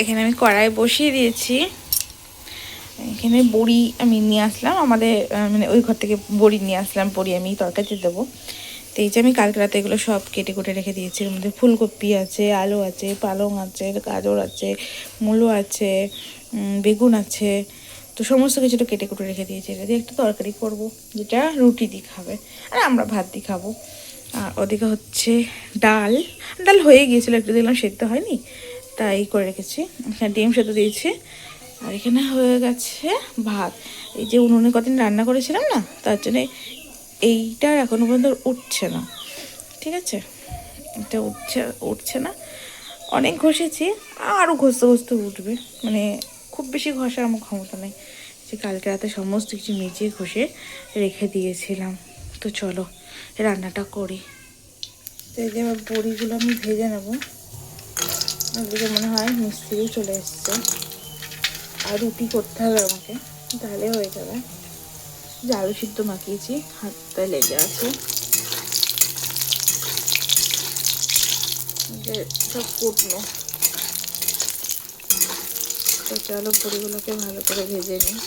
এখানে আমি কড়াই বসিয়ে দিয়েছি। এখানে বড়ি আমি নিয়ে আসলাম। আমাদের মানে ওই ঘর থেকে বড়ি নিয়ে আসলাম। বড়ি আমি তরকারিতে দেবো। তো এই যে আমি কালকে রাতে এগুলো সব কেটে কুটে রেখে দিয়েছি। এর মধ্যে ফুলকপি আছে, আলু আছে, পালং আছে, গাজর আছে, মূলো আছে বেগুন আছে। তো সমস্ত কিছুটা কেটে কুটে রেখে দিয়েছি। এটা দিয়ে একটা তরকারি করব, যেটা রুটি দিয়ে খাবে। আর আমরা ভাত দিয়ে খাব। আর ওদিকে হচ্ছে ডাল। ডাল হয়ে গিয়েছিল, একটু দেখলাম সেদ্ধ হয়নি। তাই করে রেখেছি। এখানে ডিম সেদ্ধ দিয়েছি। আর এখানে হয়ে গেছে ভাত। এই যে উনুনে কদিন রান্না করেছিলাম না, তার জন্য এইটার এখনও পর্যন্ত উঠছে না। ঠিক আছে? এটা উঠছে উঠছে না। অনেক ঘষেছি, আরও ঘষতে ঘষতে উঠবে। মানে খুব বেশি ঘষার আমার ক্ষমতা নেই। যে কালকে রাতে সমস্ত কিছু মেজে ঘষে রেখে দিয়েছিলাম। তো চলো, রান্নাটা করি। তো এই যে আমার বড়িগুলো আমি ভেজে নেব। ওদিকে মনে হয় মিস্ত্রিও চলে এসছে। আর রুটি করতে হবে আমাকে, তাহলে হয়ে যাবে। যে আলু সিদ্ধ মাখিয়েছি, হাতটা লেগে আছে। যে সব কুটলো তো চলো বড়িগুলোকে ভালো করে ভেজে নিই।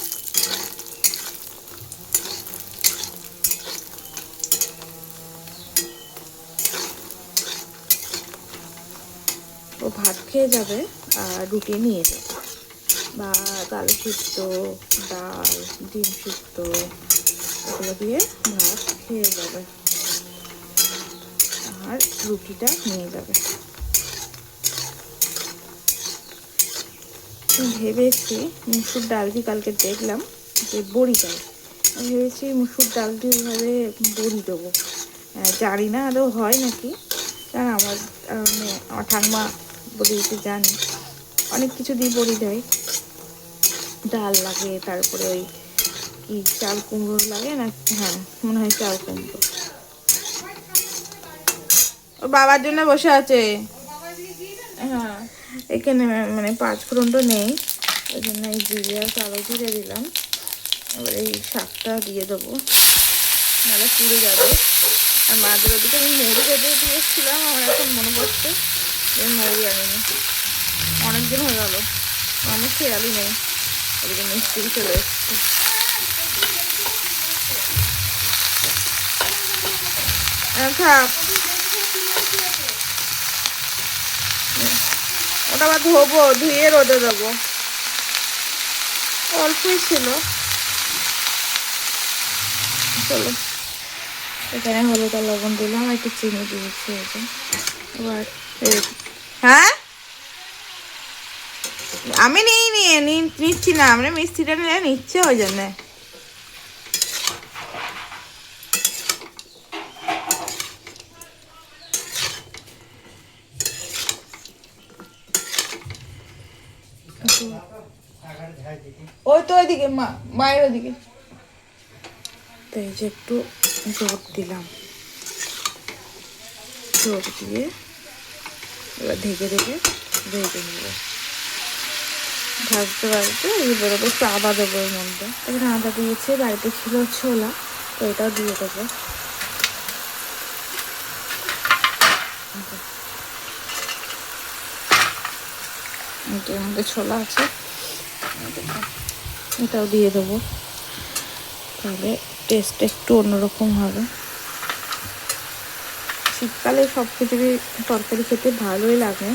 ও ভাত খেয়ে যাবে আর রুটি নিয়ে যাবে। বা আলু সিদ্ধ, ডাল, ডিম সিদ্ধ, এগুলো দিয়ে ভাত খেয়ে যাবে। আর রুটিটা নিয়ে যাবে। ভেবেছি মুসুর ডাল দিয়ে কালকে দেখলাম, যে বড়ি ডাল। আমি ভেবেছি মুসুর ডাল দিয়ে ওইভাবে বড়ি দেবো। জানি না আদৌ হয় নাকি, কারণ আমার মানে ঠাকমা বলে দিতে জানি। অনেক কিছু দিয়ে বড়ি দেয়। ডাল লাগে, তারপরে ওই কি চাল কুমড়ো লাগে না? হ্যাঁ মনে হয় চাল কুমড়ো। ও বাবার জন্য বসে আছে। হ্যাঁ এখানে মানে পাঁচ ফোড়নটা নেই। ওই জন্য এই জিরে আর জিরে দিলাম। এবার এই শাকটা দিয়ে দেবো। নাহলে পুড়ে যাবে। আর মাদের ওদিকে আমি বেঁধে দিয়ে এসেছিলাম, আমার এখন মনে পড়ছে। যে মৌরি আনিনি। অনেকদিন হয়ে গেল। আমার খেয়ালই নেই। ওদিকে মিস্ত্রি চলে এসছে। আহ, ওটা আবার ধোবো ধুয়ে রোদে দেবো। অল্পই ছিল। চলো। এখানে হলুদ আর লবণ দিলাম একটু চিনি দিয়েছি এই এই- হ্যাঁ? আমি নিই নিয়ে নিচ্ছি না। আমরা মিস্ত্রিটা নিয়ে নিচ্ছে ওই জন্যে। ওই তো ওইদিকে মা মায়ের ওদিকে তো এই যে একটু জোর দিলাম। জোর দিয়ে এবার ঢেকে ঢেকে ভেজে নেব ভাজতে ভাজতে এই বেরোবে, একটু আদা দেবো এর মধ্যে। এখানে আদা দিয়েছে, বাড়িতে ছিল ছোলা, তো এটাও দিয়ে দেবো। এটার মধ্যে ছোলা আছে, এটাও দিয়ে দেবো। তাহলে টেস্ট একটু অন্যরকম হবে। শীতকালে সব কিছুরই তরকারি খেতে ভালোই লাগে।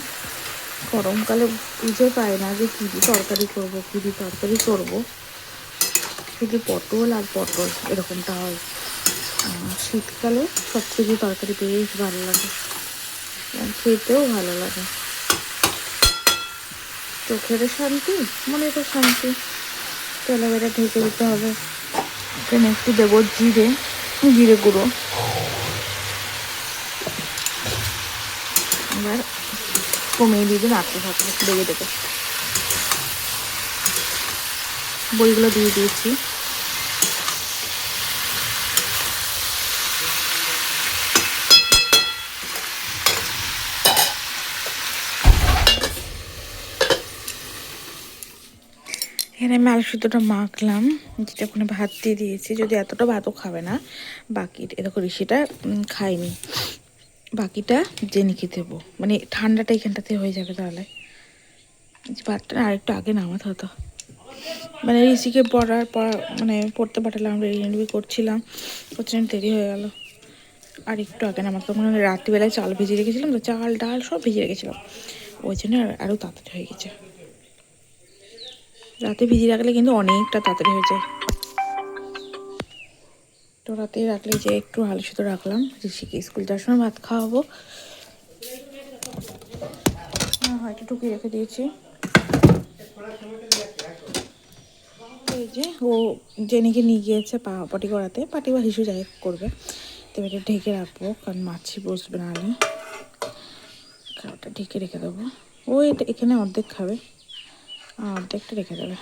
গরমকালে বুঝে পায় না যে কী দিয়ে তরকারি করব, কী দিয়ে তরকারি করব। শুধু পটল আর পটল এরকমটা হয়। শীতকালে সব কিছু তরকারি বেশ ভালো লাগে। খেতেও ভালো লাগে। চোখের শান্তি, মনেরও শান্তি। তেলে বেড়ে ঢেকে দিতে হবে। এখানে একটু দেবো জিরে জিরে গুঁড়ো। এবার কমিয়ে দিয়ে আটকে থাকলে লেগে দেবে বইগুলো দিয়ে দিয়েছি। এখানে আমি আলু সুতোটা মাখলাম, যেটা ওখানে ভাত দিয়ে দিয়েছি। যদি এতটা ভাতও খাবে না বাকি এরকম ঋষিটা খায়নি। বাকিটা জেনিকে দেবো। মানে ঠান্ডাটা এখানটাতে হয়ে যাবে তাহলে। ভাতটা আরেকটু আগে নামাতে হতো। মানে ঋষিকে পড়ার পর মানে পড়তে পাঠালাম রেডি রেডি করছিলাম। করছিলাম দেরি হয়ে গেল। আর একটু আগে নামাতে মানে রাত্রিবেলায় চাল ভিজিয়ে রেখেছিলাম তো, চাল, ডাল সব ভিজিয়ে রেখেছিলাম। ওই জন্য আর- আরও তাড়াতাড়ি হয়ে গেছে। রাতে ভিজিয়ে রাখলে কিন্তু অনেকটা তাড়াতাড়ি হয়ে যায়। তো রাতে রাখলে যে একটু আলু সিদ্ধ রাখলাম, ঋষিকে স্কুল যাওয়ার সময় ভাত খাওয়াবো। হ্যাঁ হয়তো টুকিয়ে রেখে দিয়েছি। এই যে ও জেনিকে নিয়ে গিয়েছে পা, পটি করাতে পাটি বা হিসু যাই করবে। তো এটা ঢেকে রাখব, কারণ মাছি বসবে না হলে খাওয়াটা ঢেকে রেখে দেবো। ও এটা এখানে অর্ধেক খাবে। অর্ধেকটা রেখে দেবে।